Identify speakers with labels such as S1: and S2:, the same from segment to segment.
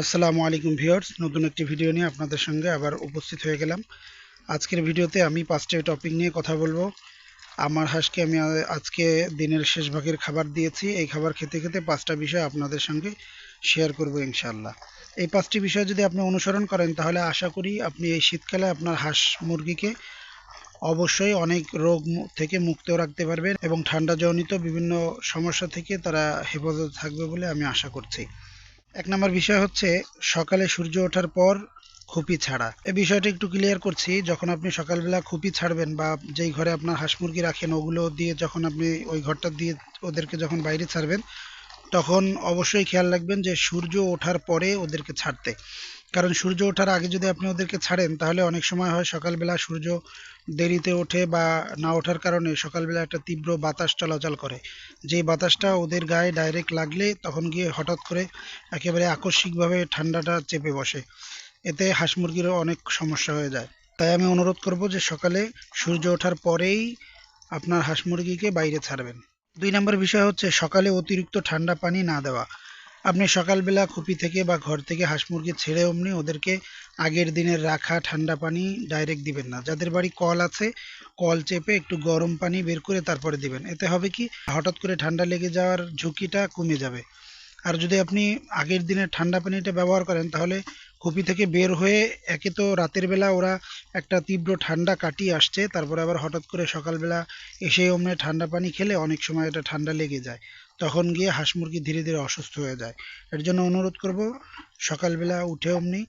S1: আসসালামু আলাইকুম ভিউয়ার্স, নতুন একটি ভিডিও নিয়ে আপনাদের সঙ্গে আবার উপস্থিত হয়ে গেলাম। আজকের ভিডিওতে আমি পাঁচটা টপিক নিয়ে কথা বলব। আমার হাঁসকে আমি আজকে দিনের শেষ ভাগের খাবার দিয়েছি। এই খাবার খেতে খেতে পাঁচটা বিষয় আপনাদের সঙ্গে শেয়ার করব ইনশাআল্লাহ। এই পাঁচটি বিষয় যদি আপনি অনুসরণ করেন, তাহলে আশা করি আপনি এই শীতকালে আপনার হাঁস মুরগিকে অবশ্যই অনেক রোগ থেকে মুক্ত রাখতে পারবেন এবং ঠান্ডা জনিত বিভিন্ন সমস্যা থেকে তারা হেফাজত থাকবে বলে আমি আশা করছি। এক নম্বর বিষয় হচ্ছে সকালে সূর্য ওঠার পর খুপি ছাড়া। এই বিষয়টা একটু ক্লিয়ার করছি, যখন আপনি সকালবেলা খুপি ছাড়বেন বা যেই ঘরে আপনার হাঁস মুরগি রাখেন, ওগুলো দিয়ে যখন আপনি ওই ঘরটা দিয়ে ওদেরকে যখন বাইরে ছাড়বেন, তখন অবশ্যই খেয়াল রাখবেন যে সূর্য ওঠার পরে ওদেরকে ছাড়তে। কারণ সূর্য ওঠার আগে যদি আপনি ওদেরকে ছাড়েন, তাহলে অনেক সময় হয় সকালবেলা সূর্য দেরিতে ওঠে বা না ওঠার কারণে সকালবেলা একটা তীব্র বাতাস চলাচল করে। যেই বাতাসটা ওদের গায়ে ডাইরেক্ট লাগলে তখন গিয়ে হঠাৎ করে একেবারে আকস্মিকভাবে ঠান্ডাটা চেপে বসে। এতে হাঁস মুরগিরও অনেক সমস্যা হয়ে যায়। তাই আমি অনুরোধ করব যে সকালে সূর্য ওঠার পরেই আপনার হাঁস মুরগিকে বাইরে ছাড়বেন। দুই নম্বর বিষয় হচ্ছে সকালে অতিরিক্ত ঠান্ডা পানি না দেওয়া। আপনি সকালবেলা খুপি থেকে বা ঘর থেকে হাঁস মুরগি ছেড়ে অমনি ওদেরকে আগের দিনের রাখা ঠান্ডা পানি ডাইরেক্ট দিবেন না। যাদের বাড়ি কল আছে, কল চেপে একটু গরম পানি বের করে তারপরে দিবেন। এতে হবে কি, হঠাৎ করে ঠান্ডা লেগে যাওয়ার ঝুঁকিটা কমে যাবে। আর যদি আপনি আগের দিনের ঠান্ডা পানিটা ব্যবহার করেন, তাহলে খুপি থেকে বের হয়ে একে তো রাতের বেলা ওরা একটা তীব্র ঠান্ডা কাটিয়ে আসছে, তারপরে আবার হঠাৎ করে সকালবেলা এসে অমনি ঠান্ডা পানি খেলে অনেক সময় এটা ঠান্ডা লেগে যায়। তখন গিয়ে হাঁস মুরগি ধীরে ধীরে অসুস্থ হয়ে যায়। এর জন্য অনুরোধ করব, সকালবেলা উঠে অমনি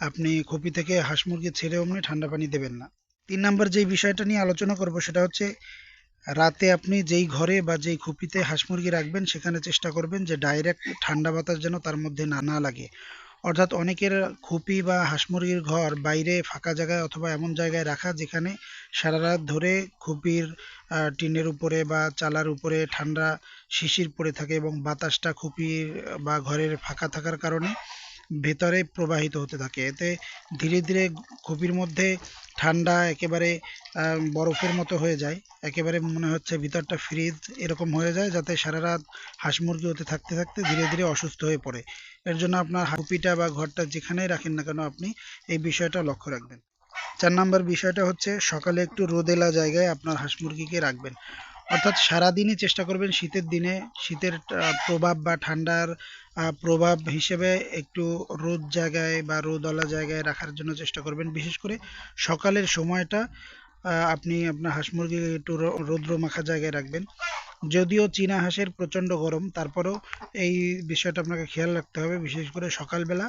S1: আপনি খুপি থেকে হাঁস মুরগি ছেড়ে অমনি ঠান্ডা পানি দেবেন না। তিন নম্বর যেই বিষয়টা নিয়ে আলোচনা করব সেটা হচ্ছে, রাতে আপনি যেই ঘরে বা যেই খুপিতে হাঁস মুরগি রাখবেন সেখানে চেষ্টা করবেন যে ডাইরেক্ট ঠান্ডা বাতাস যেন তার মধ্যে না না লাগে। অর্থাৎ অনেকের খুপি বা হাঁস মুরগির ঘর বাইরে ফাঁকা জায়গায় অথবা এমন জায়গায় রাখা যেখানে সারা রাত ধরে খুপির টিনের উপরে বা চালার উপরে ঠান্ডা শিশির পড়ে থাকে এবং বাতাসটা খুপির বা ঘরের ফাঁকা থাকার কারণে ভেতরে প্রবাহিত হতে থাকে। এতে ধীরে ধীরে খুপির মধ্যে ঠান্ডা একেবারে বরফের মতো হয়ে যায়। একেবারে মনে হচ্ছে ভিতরটা ফ্রিজ এরকম হয়ে যায় যাতে সারা রাত হাঁস মুরগি হতে থাকতে থাকতে ধীরে ধীরে অসুস্থ হয়ে পড়ে। এর জন্য আপনার হাঁপিটা বা ঘরটা যেখানেই রাখেন না কেন আপনি এই বিষয়টা লক্ষ্য রাখবেন। চার নাম্বার বিষয়টা হচ্ছে সকালে একটু রোদেলা জায়গায় আপনার হাঁস মুরগিকে রাখবেন। অর্থাৎ সারাদিনই চেষ্টা করবেন শীতের দিনে, শীতের প্রভাব বা ঠান্ডার প্রভাব হিসেবে একটু রোদ জায়গায় বা রোদওয়ালা জায়গায় রাখার জন্য চেষ্টা করবেন। বিশেষ করে সকালের সময়টা আপনি আপনার হাঁস মুরগি একটু রৌদ্র মাখা জায়গায় রাখবেন। যদিও চীনা হাঁসের প্রচণ্ড গরম, তারপরেও এই বিষয়টা আপনাকে খেয়াল রাখতে হবে। বিশেষ করে সকালবেলা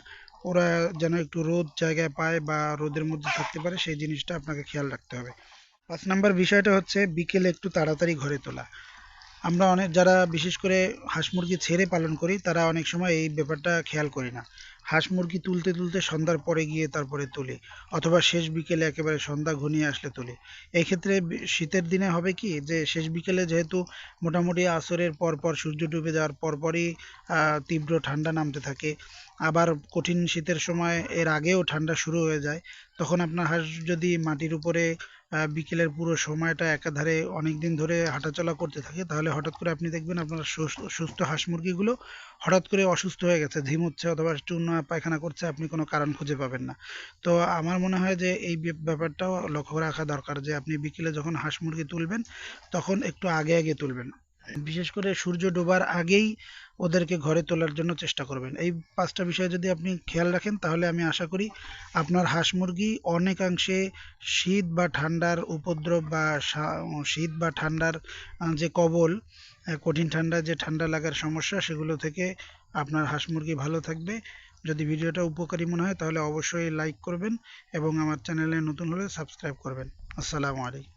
S1: ওরা যেন একটু রোদ জায়গায় পায় বা রোদের মধ্যে থাকতে পারে, সেই জিনিসটা আপনাকে খেয়াল রাখতে হবে। পাঁচ নাম্বার বিষয়টা হচ্ছে বিকেলে একটু তাড়াতাড়ি ঘরে তোলা। আমরা অনেক, যারা বিশেষ করে হাঁস মুরগি ছেড়ে পালন করি, তারা অনেক সময় এই ব্যাপারটা খেয়াল করি না। হাঁস মুরগি তুলতে তুলতে সন্ধ্যার পরে গিয়ে তারপরে তুলি, অথবা শেষ বিকেলে একেবারে সন্ধ্যা ঘনিয়ে আসলে তুলি। এই ক্ষেত্রে শীতের দিনে হবে কি যে, শেষ বিকেলে যেহেতু মোটামুটি আসরের পর পর সূর্য ডুবে যাওয়ার পরপরই তীব্র ঠান্ডা নামতে থাকে, আবার কঠিন শীতের সময় এর আগেও ঠান্ডা শুরু হয়ে যায়, তখন আপনার হাঁস যদি মাটির উপরে বিকেলের পুরো সময়টা একাধারে অনেক দিন ধরে হাঁটাচলা করতে থাকে, তাহলে হঠাৎ করে আপনি দেখবেন আপনার সুস্থ হাঁস মুরগিগুলো হঠাৎ করে অসুস্থ হয়ে গেছে ঝিমুচ্ছে অথবা চূর্ণ পায়খানা করছে, আপনি কোনো কারণ খুঁজে পাবেন না। তো আমার মনে হয় যে এই ব্যাপারটাও লক্ষ্য রাখা দরকার যে আপনি বিকেলে যখন হাঁস মুরগি তুলবেন, তখন একটু আগে আগে তুলবেন। বিশেষ করে সূর্য ডোবার আগেই ওদেরকে ঘরে তোলার জন্য চেষ্টা করবেন। এই পাঁচটা বিষয় যদি আপনি খেয়াল রাখেন, তাহলে আমি আশা করি আপনার হাঁস মুরগি অনেকাংশে শীত বা ঠান্ডার উপদ্রব বা শীত বা ঠান্ডার যে কবল কঠিন ঠান্ডা, যে ঠান্ডা লাগার সমস্যা, সেগুলো থেকে আপনার হাঁস মুরগি ভালো থাকবে। যদি ভিডিওটা উপকারী মনে হয়, তাহলে অবশ্যই লাইক করবেন এবং আমার চ্যানেলে নতুন হলে সাবস্ক্রাইব করবেন। আসসালামু আলাইকুম।